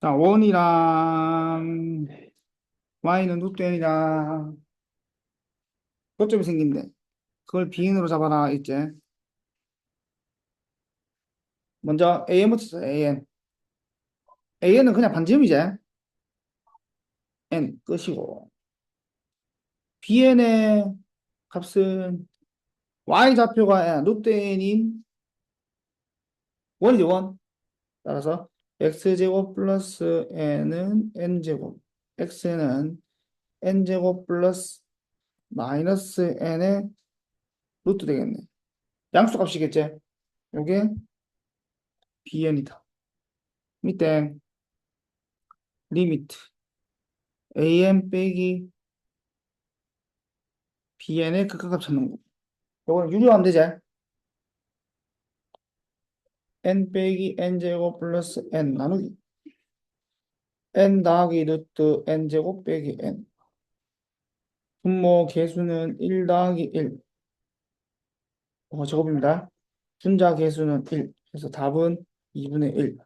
자, 원이랑 y는 루트 n이랑 거점이 생긴대. 그걸 bn으로 잡아라, 있지? 먼저 an부터 써, an. an은 그냥 반지름이지? n 끝이고. bn의 값은 y 좌표가 루트 n인 원이죠, 원. 따라서 x제곱 플러스 n은 n제곱, x는 n제곱 플러스 마이너스 n의 루트 되겠네. 양수 값이겠지? 요게 bn이다. 밑에 리미트 an 빼기 bn의 극한값 찾는 거. 요건 유리하면 되지? N 빼기 n제곱 플러스 n 나누기. n 더하기 루트 n제곱 빼기 n. 분모 개수는 1 더하기 1 어, 제곱입니다. 분자 개수는 1 그래서 답은 2분의 1